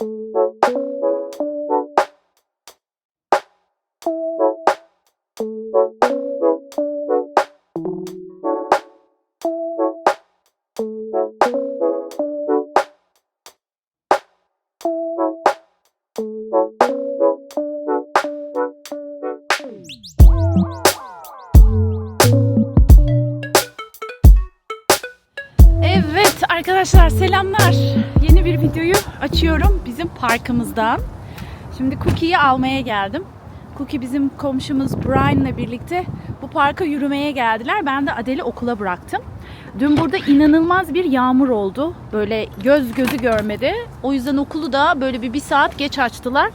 Evet parkımızdan. Şimdi Cookie'yi almaya geldim. Cookie bizim komşumuz Brian'la birlikte bu parka yürümeye geldiler. Ben de Adele'i okula bıraktım. Dün burada inanılmaz bir yağmur oldu. Böyle göz gözü görmedi. O yüzden okulu da böyle bir, bir saat geç açtılar.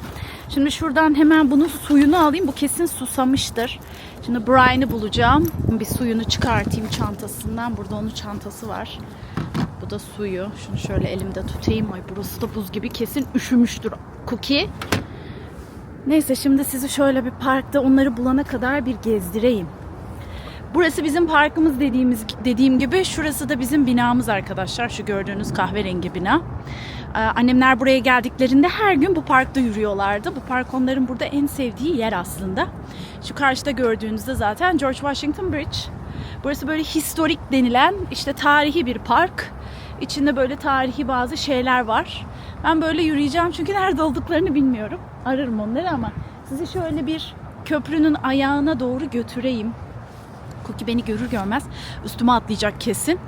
Şimdi şuradan hemen bunun suyunu alayım. Bu kesin susamıştır. Şimdi Brian'ı bulacağım. Bir suyunu çıkartayım çantasından. Burada onun çantası var. Da suyu. Şunu şöyle elimde tutayım. Ay burası da buz gibi. Kesin üşümüştür Cookie. Neyse şimdi sizi şöyle bir parkta onları bulana kadar bir gezdireyim. Burası bizim parkımız dediğimiz dediğim gibi şurası da bizim binamız arkadaşlar. Şu gördüğünüz kahverengi bina. Ee, annemler buraya geldiklerinde her gün bu parkta yürüyorlardı. Bu park onların burada en sevdiği yer aslında. Şu karşıda gördüğünüzde zaten George Washington Bridge. Burası böyle historik denilen işte tarihi bir park. İçinde böyle tarihi bazı şeyler var. Ben böyle yürüyeceğim çünkü nerede olduklarını bilmiyorum. Ararım onları ama sizi şöyle bir köprünün ayağına doğru götüreyim. Cookie beni görür görmez üstüme atlayacak kesin.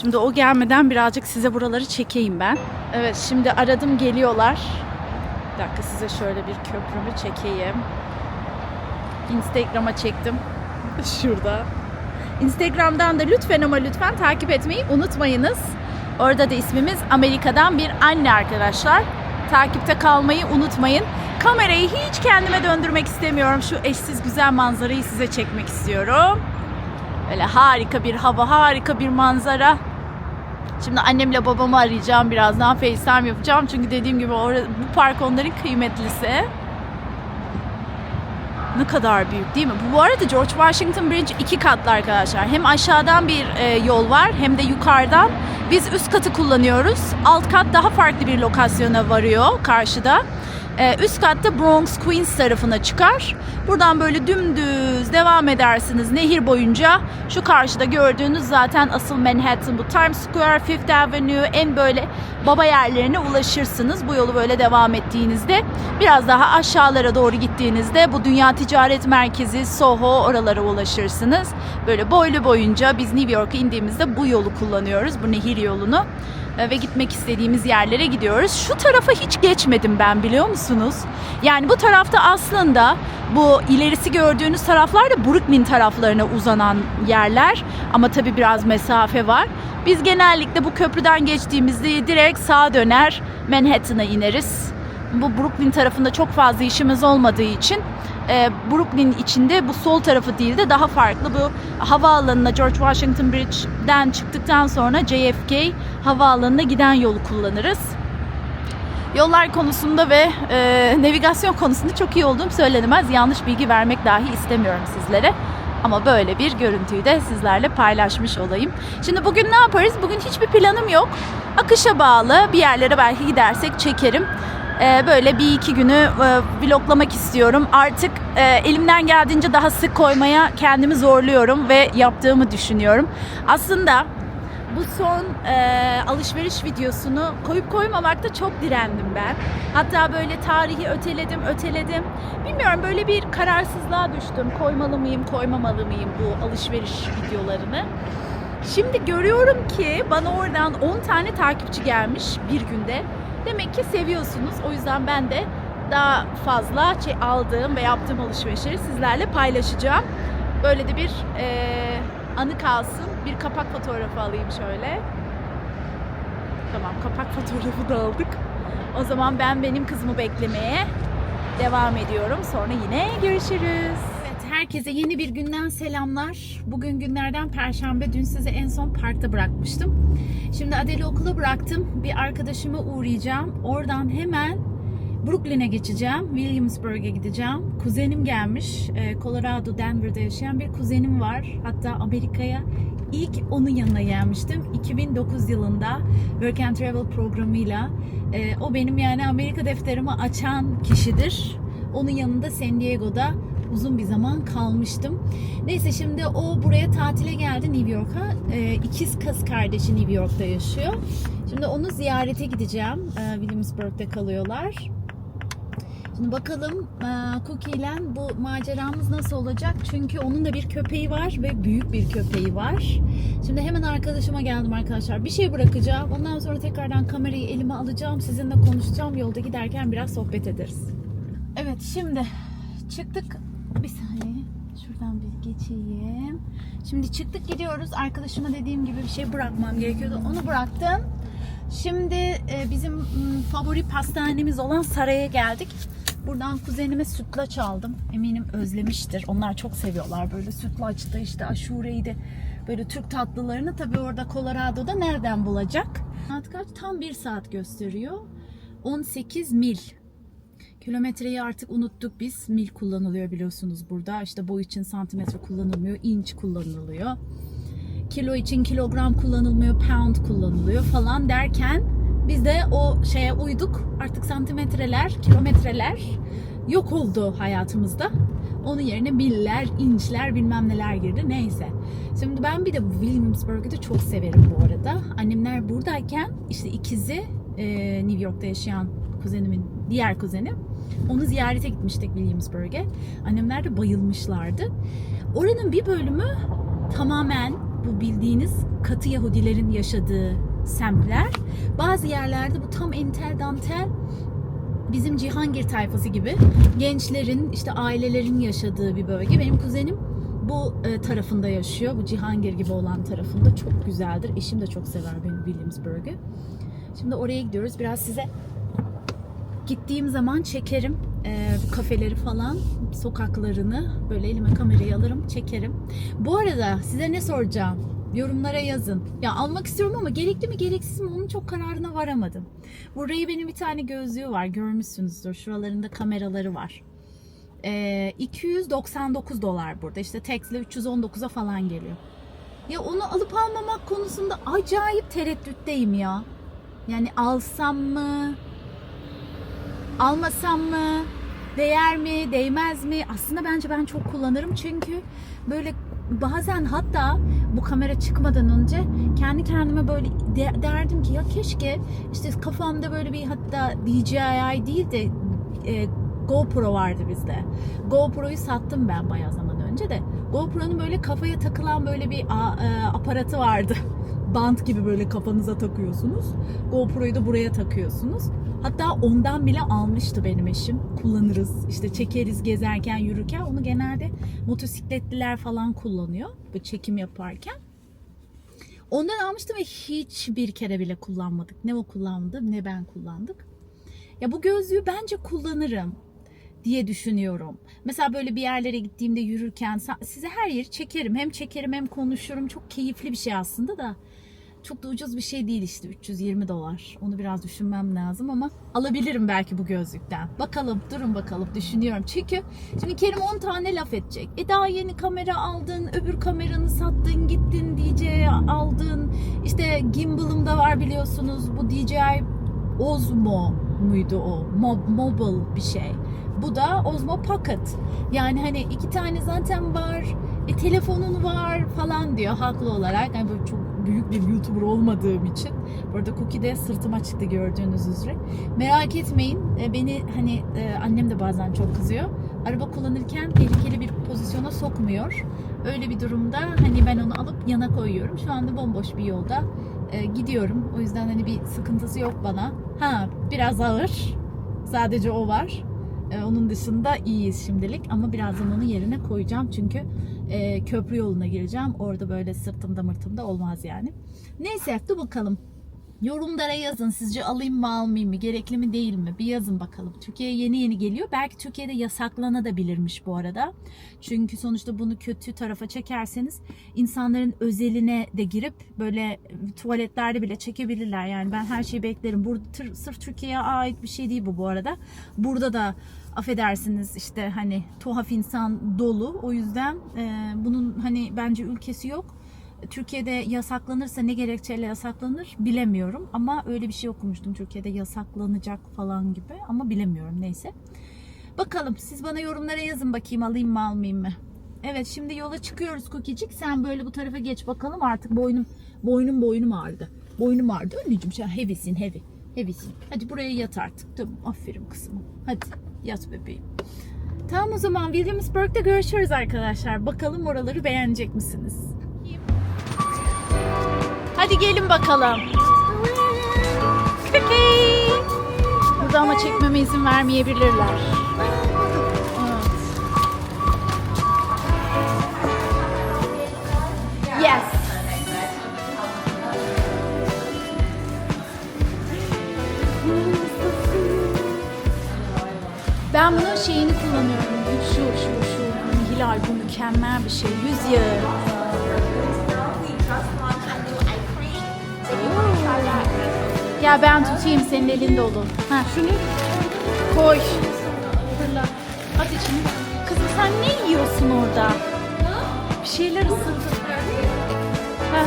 Şimdi o gelmeden birazcık size buraları çekeyim ben. Evet şimdi aradım geliyorlar. Bir dakika size şöyle bir köprümü çekeyim. Instagram'a çektim. Şurada. Instagram'dan da lütfen ama lütfen takip etmeyi unutmayınız. Orada da ismimiz Amerika'dan bir anne arkadaşlar. Takipte kalmayı unutmayın. Kamerayı hiç kendime döndürmek istemiyorum. Şu eşsiz güzel manzarayı size çekmek istiyorum. Öyle harika bir hava, harika bir manzara. Şimdi annemle babamı arayacağım birazdan FaceTime yapacağım. Çünkü dediğim gibi orada, bu park onların kıymetlisi. Ne kadar büyük değil mi? Bu, arada George Washington Bridge iki katlı arkadaşlar. Hem aşağıdan bir e, yol var hem de yukarıdan. Biz üst katı kullanıyoruz. Alt kat daha farklı bir lokasyona varıyor karşıda. E, üst katta Bronx Queens tarafına çıkar. Buradan böyle dümdüz devam edersiniz nehir boyunca. Şu karşıda gördüğünüz zaten asıl Manhattan bu Times Square, Fifth Avenue en böyle baba yerlerine ulaşırsınız. Bu yolu böyle devam ettiğinizde biraz daha aşağılara doğru gittiğinizde bu Dünya Ticaret Merkezi, Soho oralara ulaşırsınız. Böyle boylu boyunca biz New York'a indiğimizde bu yolu kullanıyoruz. Bu nehir yolunu ve gitmek istediğimiz yerlere gidiyoruz. Şu tarafa hiç geçmedim ben biliyor musunuz? Yani bu tarafta aslında bu ilerisi gördüğünüz taraflar da Brooklyn taraflarına uzanan yerler. Ama tabii biraz mesafe var. Biz genellikle bu köprüden geçtiğimizde direkt sağa döner Manhattan'a ineriz. Bu Brooklyn tarafında çok fazla işimiz olmadığı için e, Brooklyn içinde bu sol tarafı değil de daha farklı bu havaalanına George Washington Bridge'den çıktıktan sonra JFK havaalanına giden yolu kullanırız. Yollar konusunda ve e, navigasyon konusunda çok iyi olduğum söylenemez. Yanlış bilgi vermek dahi istemiyorum sizlere. Ama böyle bir görüntüyü de sizlerle paylaşmış olayım. Şimdi bugün ne yaparız? Bugün hiçbir planım yok. Akışa bağlı bir yerlere belki gidersek çekerim. Ee, böyle bir iki günü e, vloglamak istiyorum. Artık e, elimden geldiğince daha sık koymaya kendimi zorluyorum ve yaptığımı düşünüyorum. Aslında bu son e, alışveriş videosunu koyup koymamakta çok direndim ben. Hatta böyle tarihi öteledim, öteledim. Bilmiyorum böyle bir kararsızlığa düştüm. Koymalı mıyım, koymamalı mıyım bu alışveriş videolarını. Şimdi görüyorum ki bana oradan 10 tane takipçi gelmiş bir günde. Demek ki seviyorsunuz. O yüzden ben de daha fazla şey aldığım ve yaptığım alışverişleri sizlerle paylaşacağım. Böyle de bir e, anı kalsın. Bir kapak fotoğrafı alayım şöyle. Tamam kapak fotoğrafı da aldık. O zaman ben benim kızımı beklemeye devam ediyorum. Sonra yine görüşürüz. Herkese yeni bir günden selamlar. Bugün günlerden perşembe. Dün sizi en son parkta bırakmıştım. Şimdi Adeli okula bıraktım. Bir arkadaşıma uğrayacağım. Oradan hemen Brooklyn'e geçeceğim. Williamsburg'a gideceğim. Kuzenim gelmiş. Ee, Colorado, Denver'da yaşayan bir kuzenim var. Hatta Amerika'ya ilk onun yanına gelmiştim. 2009 yılında Work and Travel programıyla. Ee, o benim yani Amerika defterimi açan kişidir. Onun yanında San Diego'da uzun bir zaman kalmıştım. Neyse şimdi o buraya tatile geldi New York'a. Ee, ikiz kız kardeşi New York'ta yaşıyor. Şimdi onu ziyarete gideceğim. Ee, Williamsburg'da kalıyorlar. Şimdi bakalım e, Cookie ile bu maceramız nasıl olacak? Çünkü onun da bir köpeği var ve büyük bir köpeği var. Şimdi hemen arkadaşıma geldim arkadaşlar. Bir şey bırakacağım. Ondan sonra tekrardan kamerayı elime alacağım. Sizinle konuşacağım. Yolda giderken biraz sohbet ederiz. Evet şimdi çıktık. Bir saniye. Şuradan bir geçeyim. Şimdi çıktık gidiyoruz. Arkadaşıma dediğim gibi bir şey bırakmam gerekiyordu. Onu bıraktım. Şimdi e, bizim favori pastanemiz olan Saray'a geldik. Buradan kuzenime sütlaç aldım. Eminim özlemiştir. Onlar çok seviyorlar böyle sütlaçta işte aşureydi. Böyle Türk tatlılarını tabii orada Colorado'da nereden bulacak? Saat kaç? Tam bir saat gösteriyor. 18 mil. Kilometreyi artık unuttuk biz. Mil kullanılıyor biliyorsunuz burada. İşte boy için santimetre kullanılmıyor. inç kullanılıyor. Kilo için kilogram kullanılmıyor. Pound kullanılıyor falan derken biz de o şeye uyduk. Artık santimetreler, kilometreler yok oldu hayatımızda. Onun yerine miller, inçler bilmem neler girdi. Neyse. Şimdi ben bir de bu Williamsburg'u da çok severim bu arada. Annemler buradayken işte ikizi New York'ta yaşayan kuzenimin diğer kuzenim. Onu ziyarete gitmiştik Williamsburg'e. Annemler de bayılmışlardı. Oranın bir bölümü tamamen bu bildiğiniz katı Yahudilerin yaşadığı semtler. Bazı yerlerde bu tam entel dantel bizim Cihangir tayfası gibi gençlerin işte ailelerin yaşadığı bir bölge. Benim kuzenim bu e, tarafında yaşıyor. Bu Cihangir gibi olan tarafında çok güzeldir. Eşim de çok sever benim Williamsburg'u. Şimdi oraya gidiyoruz. Biraz size gittiğim zaman çekerim e, kafeleri falan sokaklarını böyle elime kamerayı alırım çekerim. Bu arada size ne soracağım? Yorumlara yazın. Ya almak istiyorum ama gerekli mi gereksiz mi onun çok kararına varamadım. Bu benim bir tane gözlüğü var görmüşsünüzdür. Şuralarında kameraları var. E, 299 dolar burada. İşte taxle 319'a falan geliyor. Ya onu alıp almamak konusunda acayip tereddütteyim ya. Yani alsam mı? Almasam mı? Değer mi? Değmez mi? Aslında bence ben çok kullanırım çünkü böyle bazen hatta bu kamera çıkmadan önce kendi kendime böyle de- derdim ki ya keşke işte kafamda böyle bir hatta DJI değil de e, GoPro vardı bizde. GoPro'yu sattım ben bayağı zaman önce de. GoPro'nun böyle kafaya takılan böyle bir a- e, aparatı vardı. Bant gibi böyle kafanıza takıyorsunuz. GoPro'yu da buraya takıyorsunuz. Hatta ondan bile almıştı benim eşim. Kullanırız. işte çekeriz gezerken, yürürken. Onu genelde motosikletliler falan kullanıyor. Bu çekim yaparken. Ondan almıştım ve hiçbir kere bile kullanmadık. Ne o kullandı ne ben kullandık. Ya bu gözlüğü bence kullanırım diye düşünüyorum. Mesela böyle bir yerlere gittiğimde yürürken size her yeri çekerim. Hem çekerim hem konuşurum. Çok keyifli bir şey aslında da. Çok da ucuz bir şey değil işte 320 dolar. Onu biraz düşünmem lazım ama alabilirim belki bu gözlükten. Bakalım durun bakalım düşünüyorum. Çünkü şimdi Kerim 10 tane laf edecek. E daha yeni kamera aldın, öbür kameranı sattın, gittin DJI aldın. İşte gimbal'ım da var biliyorsunuz. Bu DJI Osmo muydu o? Mob, mobile bir şey. Bu da Osmo Pocket. Yani hani iki tane zaten var. E telefonun var falan diyor haklı olarak. Yani böyle çok büyük bir YouTuber olmadığım için. Bu arada Cookie de sırtıma çıktı gördüğünüz üzere. Merak etmeyin. E, beni hani e, annem de bazen çok kızıyor. Araba kullanırken tehlikeli bir pozisyona sokmuyor. Öyle bir durumda hani ben onu alıp yana koyuyorum. Şu anda bomboş bir yolda e, gidiyorum. O yüzden hani bir sıkıntısı yok bana. Ha biraz ağır. Sadece o var. Onun dışında iyiyiz şimdilik ama birazdan onu yerine koyacağım çünkü e, köprü yoluna gireceğim. Orada böyle sırtımda mırtımda olmaz yani. Neyse dur bakalım. Yorumlara yazın sizce alayım mı almayayım mı gerekli mi değil mi bir yazın bakalım. Türkiye'ye yeni yeni geliyor. Belki Türkiye'de yasaklanabilirmiş bu arada. Çünkü sonuçta bunu kötü tarafa çekerseniz insanların özeline de girip böyle tuvaletlerde bile çekebilirler. Yani ben her şeyi beklerim. Burada tır- sırf Türkiye'ye ait bir şey değil bu bu arada. Burada da affedersiniz işte hani tuhaf insan dolu. O yüzden e, bunun hani bence ülkesi yok. Türkiye'de yasaklanırsa ne gerekçeyle yasaklanır bilemiyorum. Ama öyle bir şey okumuştum Türkiye'de yasaklanacak falan gibi ama bilemiyorum neyse. Bakalım siz bana yorumlara yazın bakayım alayım mı almayayım mı? Evet şimdi yola çıkıyoruz Cookie'cik. Sen böyle bu tarafa geç bakalım artık boynum boynum boynum ağrıdı. Boynum ağrıdı anneciğim sen heavysin heavy. Heavysin. Hadi buraya yat artık. Tamam aferin kızım. Hadi yat bebeğim. Tamam o zaman Williamsburg'da görüşürüz arkadaşlar. Bakalım oraları beğenecek misiniz? Hadi gelin bakalım. Cookie. Burada ama çekmeme izin vermeyebilirler. Evet. Yes. Ben bunun şeyini kullanıyorum. Şu, şu, şu. Hilal bu mükemmel bir şey. Yüz yağı. Ya ben tutayım senin elinde olur. Ha şunu koy. Fırla. At içine. Kızım sen ne yiyorsun orada? Bir şeyler ısıttı. Ha.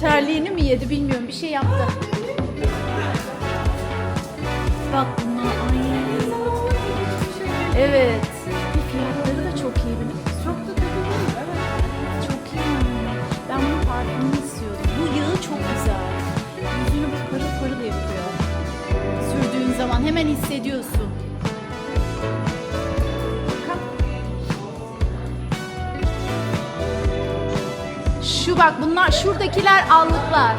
Terliğini mi yedi bilmiyorum. Bir şey yaptı. Bak bunlar ay. Evet. Zaman hemen hissediyorsun. Şu bak bunlar şuradakiler allıklar.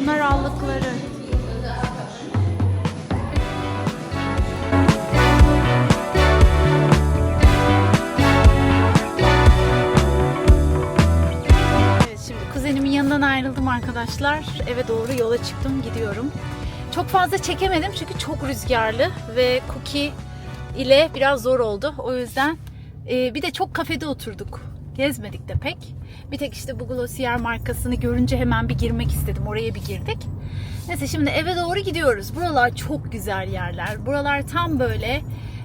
Bunlar allıkları. Evet şimdi kuzenimin yanından ayrıldım arkadaşlar. Eve doğru yola çıktım gidiyorum. Çok fazla çekemedim çünkü çok rüzgarlı ve Cookie ile biraz zor oldu. O yüzden e, bir de çok kafede oturduk. Gezmedik de pek. Bir tek işte bu Glossier markasını görünce hemen bir girmek istedim. Oraya bir girdik. Neyse şimdi eve doğru gidiyoruz. Buralar çok güzel yerler. Buralar tam böyle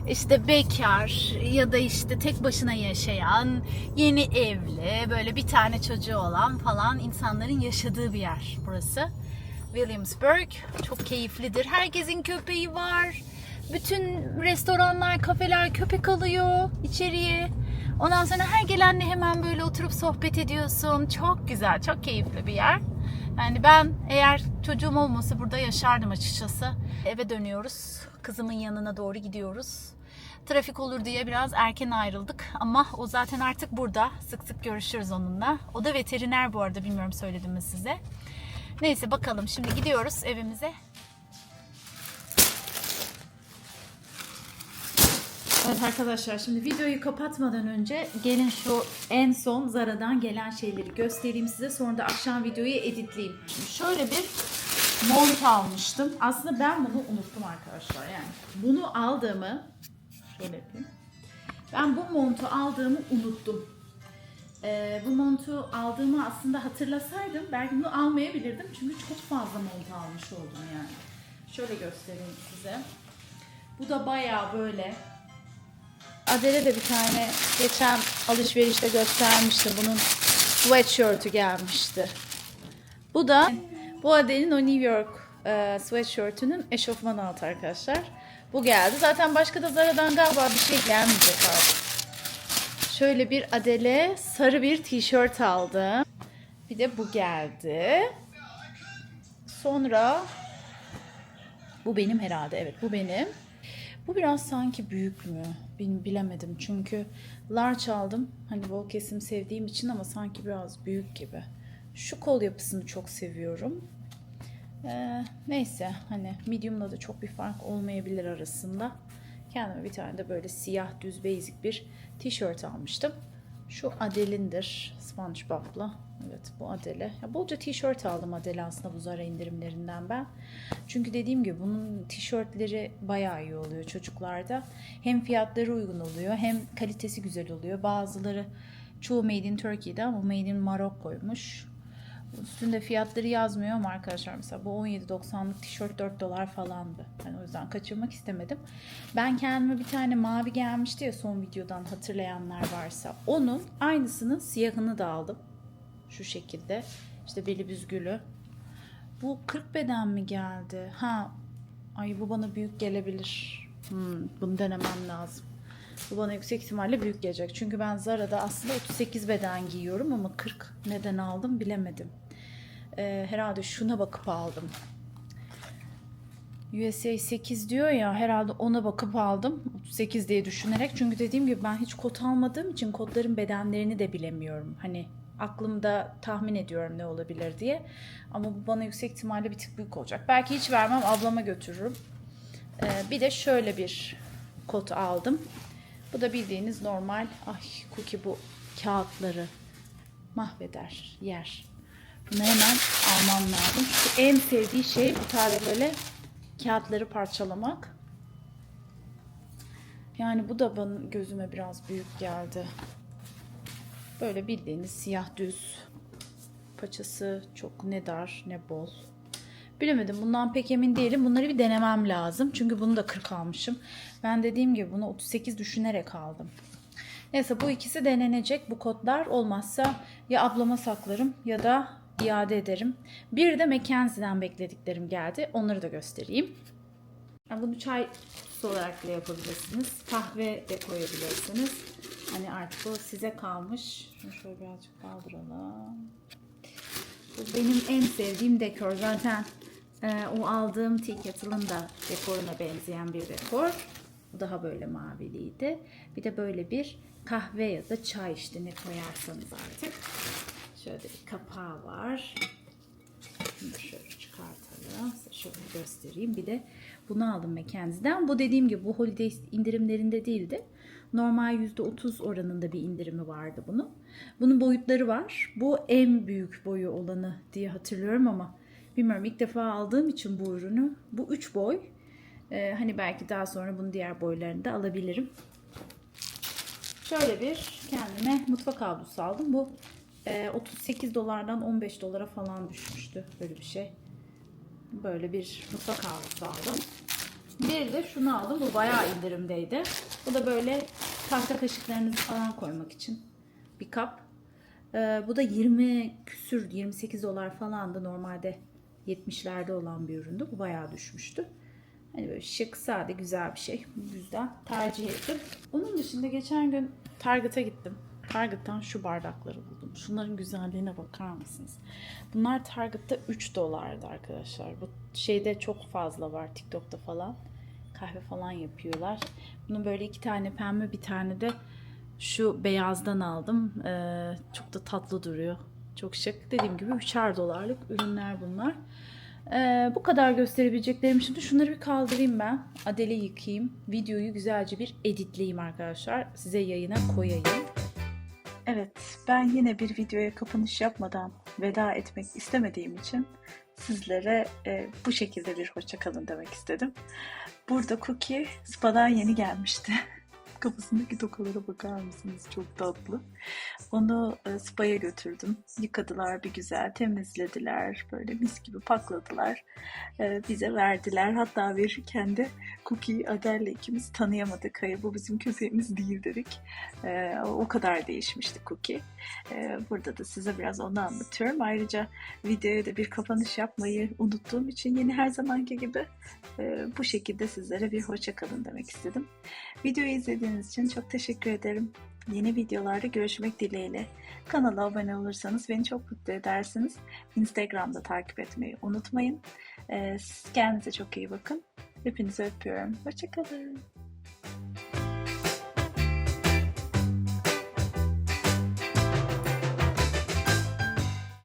işte bekar ya da işte tek başına yaşayan, yeni evli, böyle bir tane çocuğu olan falan insanların yaşadığı bir yer burası. Williamsburg çok keyiflidir. Herkesin köpeği var. Bütün restoranlar, kafeler köpek alıyor içeriye. Ondan sonra her gelenle hemen böyle oturup sohbet ediyorsun. Çok güzel, çok keyifli bir yer. Yani ben eğer çocuğum olmasa burada yaşardım açıkçası. Eve dönüyoruz. Kızımın yanına doğru gidiyoruz. Trafik olur diye biraz erken ayrıldık ama o zaten artık burada. Sık sık görüşürüz onunla. O da veteriner bu arada bilmiyorum söyledim mi size. Neyse bakalım şimdi gidiyoruz evimize. Evet arkadaşlar şimdi videoyu kapatmadan önce gelin şu en son Zara'dan gelen şeyleri göstereyim size. Sonra da akşam videoyu editleyeyim. Şimdi şöyle bir mont almıştım. Aslında ben bunu unuttum arkadaşlar. Yani bunu aldığımı şöyle yapayım. Ben bu montu aldığımı unuttum. Ee, bu montu aldığımı aslında hatırlasaydım belki bunu almayabilirdim. Çünkü çok fazla mont almış oldum yani. Şöyle göstereyim size. Bu da bayağı böyle Adele de bir tane geçen alışverişte göstermişti. Bunun sweatshirt'ü gelmişti. Bu da bu Adele'in o New York e, sweatshirt'ünün eşofman altı arkadaşlar. Bu geldi. Zaten başka da Zara'dan galiba bir şey gelmeyecek artık. Şöyle bir Adele sarı bir tişört aldım. Bir de bu geldi. Sonra bu benim herhalde. Evet bu benim. Bu biraz sanki büyük mü? Bilemedim. Çünkü large aldım. Hani bol kesim sevdiğim için ama sanki biraz büyük gibi. Şu kol yapısını çok seviyorum. Ee, neyse hani medium'la da çok bir fark olmayabilir arasında. Kendime bir tane de böyle siyah düz basic bir tişört almıştım. Şu Adele'indir SpongeBob'la. Evet bu Adele. Ya bolca tişört aldım Adele aslında bu Zara indirimlerinden ben. Çünkü dediğim gibi bunun tişörtleri bayağı iyi oluyor çocuklarda. Hem fiyatları uygun oluyor hem kalitesi güzel oluyor. Bazıları çoğu Made in Turkey'de ama Made in Morocco'ymuş. Üstünde fiyatları yazmıyor ama arkadaşlar mesela bu 17.90'lık tişört 4 dolar falandı. Yani o yüzden kaçırmak istemedim. Ben kendime bir tane mavi gelmişti ya son videodan hatırlayanlar varsa. Onun aynısının siyahını da aldım. Şu şekilde. İşte beli büzgülü. Bu 40 beden mi geldi? Ha. Ay bu bana büyük gelebilir. Hmm, bunu denemem lazım. Bu bana yüksek ihtimalle büyük gelecek. Çünkü ben Zara'da aslında 38 beden giyiyorum ama 40 neden aldım bilemedim. Ee, herhalde şuna bakıp aldım. USA 8 diyor ya herhalde ona bakıp aldım 38 diye düşünerek çünkü dediğim gibi ben hiç kot almadığım için kotların bedenlerini de bilemiyorum hani aklımda tahmin ediyorum ne olabilir diye ama bu bana yüksek ihtimalle bir tık büyük olacak belki hiç vermem ablama götürürüm Ee, bir de şöyle bir kot aldım bu da bildiğiniz normal ay cookie bu kağıtları mahveder yer bunu hemen almam lazım çünkü en sevdiği şey bu tarz böyle kağıtları parçalamak. Yani bu da bana gözüme biraz büyük geldi. Böyle bildiğiniz siyah düz. Paçası çok ne dar ne bol. Bilemedim bundan pek emin değilim. Bunları bir denemem lazım. Çünkü bunu da 40 almışım. Ben dediğim gibi bunu 38 düşünerek aldım. Neyse bu ikisi denenecek. Bu kodlar olmazsa ya ablama saklarım ya da iade ederim. Bir de Mackenzie'den beklediklerim geldi. Onları da göstereyim. Bunu çay kutusu olarak da yapabilirsiniz. Kahve de koyabilirsiniz. Hani artık o size kalmış. Şunu şöyle birazcık kaldıralım. Bu benim en sevdiğim dekor. Zaten e, o aldığım tea kettle'ın da dekoruna benzeyen bir dekor. Bu daha böyle maviliydi. Bir de böyle bir kahve ya da çay işte ne koyarsanız artık. Şöyle bir kapağı var. Da şöyle çıkartalım. Size şöyle göstereyim. Bir de bunu aldım Mackenzie'den. Bu dediğim gibi bu holiday indirimlerinde değildi. Normal %30 oranında bir indirimi vardı bunun. Bunun boyutları var. Bu en büyük boyu olanı diye hatırlıyorum ama bilmiyorum ilk defa aldığım için bu ürünü. Bu 3 boy. Ee, hani belki daha sonra bunun diğer boylarını da alabilirim. Şöyle bir kendime mutfak havlusu aldım. Bu e, 38 dolardan 15 dolara falan düşmüştü böyle bir şey. Böyle bir mutfak havlusu aldım. Bir de şunu aldım. Bu bayağı indirimdeydi. Bu da böyle tahta kaşıklarınızı falan koymak için bir kap. Ee, bu da 20 küsür 28 dolar falandı. Normalde 70'lerde olan bir üründü. Bu bayağı düşmüştü. Hani böyle şık, sade, güzel bir şey. Bu yüzden tercih ettim. Onun dışında geçen gün Target'a gittim. Target'tan şu bardakları buldum. Şunların güzelliğine bakar mısınız? Bunlar Target'ta 3 dolardı arkadaşlar. Bu şeyde çok fazla var TikTok'ta falan. Kahve falan yapıyorlar. Bunun böyle iki tane pembe bir tane de şu beyazdan aldım. Ee, çok da tatlı duruyor. Çok şık. Dediğim gibi 3'er dolarlık ürünler bunlar. Ee, bu kadar gösterebileceklerim. Şimdi şunları bir kaldırayım ben. Adele yıkayayım. Videoyu güzelce bir editleyeyim arkadaşlar. Size yayına koyayım. Evet, ben yine bir videoya kapanış yapmadan veda etmek istemediğim için sizlere e, bu şekilde bir hoşça kalın demek istedim. Burada Cookie spadan yeni gelmişti. Kafasındaki tokalara bakar mısınız? Çok tatlı. Onu e, spa'ya götürdüm. Yıkadılar bir güzel, temizlediler. Böyle mis gibi pakladılar. E, bize verdiler. Hatta verirken de Cookie'yi Adele'le ikimiz tanıyamadık. Hayır bu bizim köpeğimiz değil dedik. E, o kadar değişmişti Cookie. Burada da size biraz onu anlatıyorum. Ayrıca videoya da bir kapanış yapmayı unuttuğum için yine her zamanki gibi bu şekilde sizlere bir hoşça kalın demek istedim. Videoyu izlediğiniz için çok teşekkür ederim. Yeni videolarda görüşmek dileğiyle. Kanala abone olursanız beni çok mutlu edersiniz. Instagram'da takip etmeyi unutmayın. Ee, Kendinize çok iyi bakın. Hepinizi öpüyorum. Hoşçakalın.